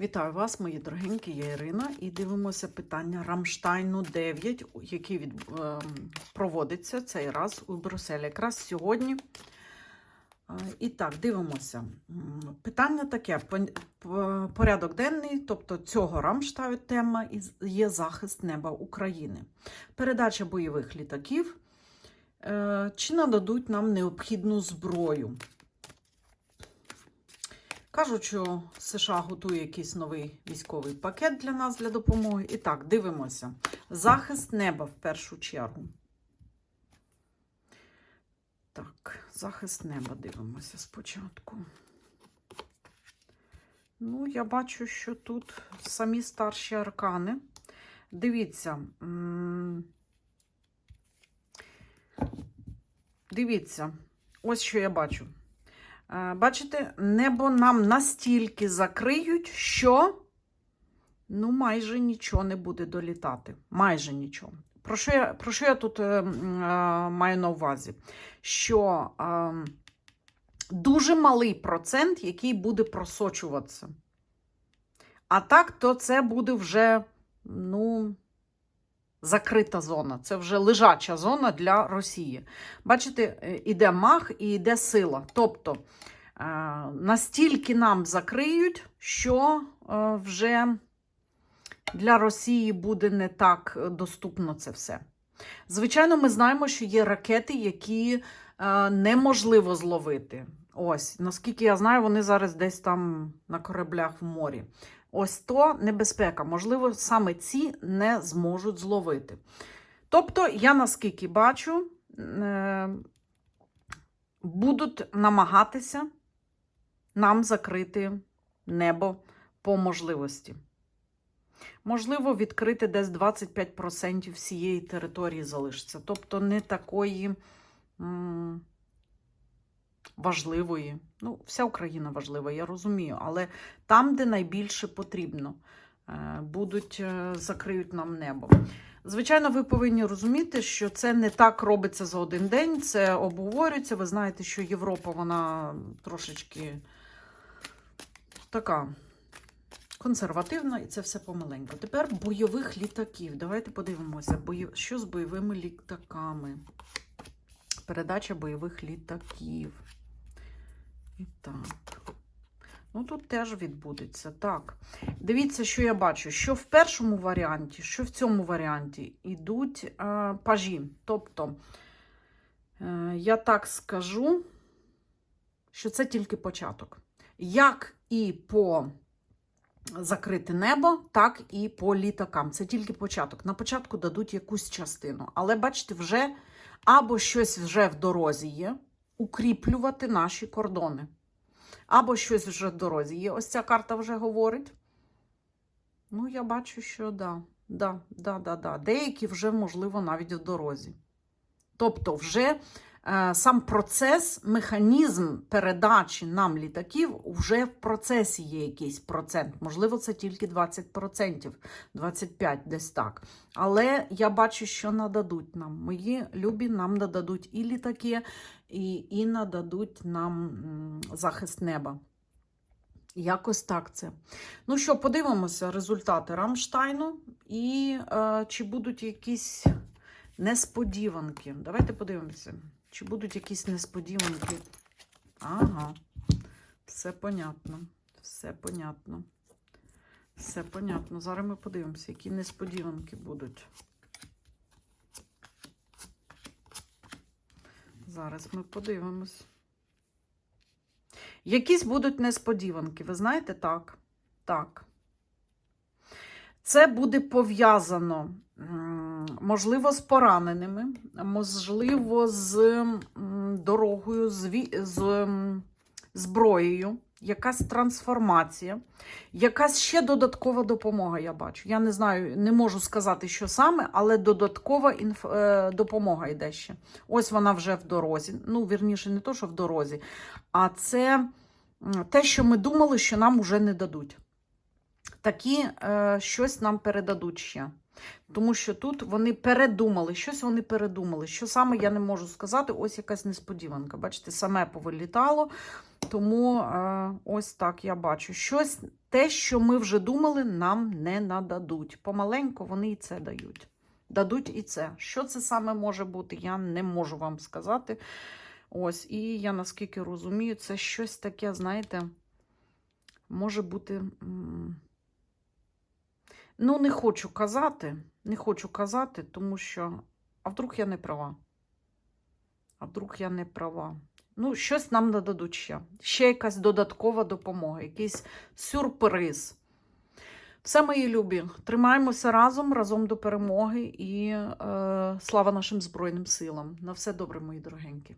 Вітаю вас, мої дорогенькі, я Ірина, і дивимося питання Рамштайну 9, який від, е, проводиться цей раз у Брюсселі. Якраз сьогодні. Е, І так, дивимося. Питання таке: порядок денний, тобто цього Рамштаю тема є захист неба України. Передача бойових літаків. Е, Чи нададуть нам необхідну зброю? Кажуть, що США готує якийсь новий військовий пакет для нас для допомоги. І так, дивимося. Захист неба в першу чергу. Так, захист неба дивимося спочатку. Ну, я бачу, що тут самі старші аркани. Дивіться. Дивіться, ось що я бачу. Е, Бачите, небо нам настільки закриють, що ну, майже нічого не буде долітати. Майже нічого. Про що я, про що я тут е, е, маю на увазі? Що е, дуже малий процент, який буде просочуватися. А так, то це буде вже, ну, закрита зона. Це вже лежача зона для Росії. Бачите, е, іде мах і йде сила. Тобто настільки нам закриють, що е, вже для Росії буде не так доступно це все. Звичайно, ми знаємо, що є ракети, які е, неможливо зловити. Ось, наскільки я знаю, вони зараз десь там на кораблях в морі. Ось то небезпека. Можливо, саме ці не зможуть зловити. Тобто, я наскільки бачу, е, будуть намагатися нам закрити небо по можливості. Можливо, відкрити десь 25% всієї території залишиться. Тобто не такої м, важливої. Ну, вся Україна важлива, я розумію, але там, де найбільше потрібно, е, будуть е, закриють нам небо. Звичайно, ви повинні розуміти, що це не так робиться за один день, це обговорюється. Ви знаєте, що Європа вона трошечки така консервативна, і це все помаленьку. Тепер бойових літаків. Давайте подивимося, що з бойовими літаками. Передача бойових літаків. І так. Ну, тут теж відбудеться. Так. Дивіться, що я бачу. Що в першому варіанті, що в цьому варіанті йдуть е, пажі. Тобто, е, я так скажу, що це тільки початок. Як і по закрити небо, так і по літакам. Це тільки початок. На початку дадуть якусь частину. Але бачите, вже або щось вже в дорозі є, укріплювати наші кордони. Або щось вже в дорозі є. Ось ця карта вже говорить. Ну, я бачу, що да. Да, да, да, да. Деякі вже, можливо, навіть в дорозі. Тобто, вже е, сам процес, механізм передачі нам літаків вже в процесі є якийсь процент. Можливо, це тільки 20%, 25% десь так. Але я бачу, що нададуть нам. Мої любі нам нададуть і літаки, і, і нададуть нам захист неба. Якось так це. Ну що, подивимося результати Рамштайну і е, чи будуть якісь несподіванки. Давайте подивимося, чи будуть якісь несподіванки. Ага, все понятно. Все понятно. Все понятно. Зараз ми подивимося, які несподіванки будуть. Зараз ми подивимось. Якісь будуть несподіванки, ви знаєте, так. Так. Це буде пов'язано, можливо, з пораненими, можливо, з дорогою, з, зброєю, якась трансформація, якась ще додаткова допомога, я бачу. Я не знаю, не можу сказати, що саме, але додаткова інф... е, допомога йде ще. Ось вона вже в дорозі. Ну, вірніше, не то, що в дорозі, а це те, що ми думали, що нам уже не дадуть. Такі е, щось нам передадуть ще. Тому що тут вони передумали, щось вони передумали. Що саме я не можу сказати, ось якась несподіванка. Бачите, саме повилітало. Тому е, ось так я бачу. Щось, те, що ми вже думали, нам не нададуть. Помаленьку вони і це дають. Дадуть і це. Що це саме може бути, я не можу вам сказати. Ось, і я наскільки розумію, це щось таке, знаєте, може бути. Ну, не хочу казати, не хочу казати, тому що. А вдруг я не права? А вдруг я не права? Ну, щось нам нададуть ще. Ще якась додаткова допомога, якийсь сюрприз. Все, мої любі, тримаємося разом, разом до перемоги і е, слава нашим Збройним силам. На все добре, мої дорогенькі.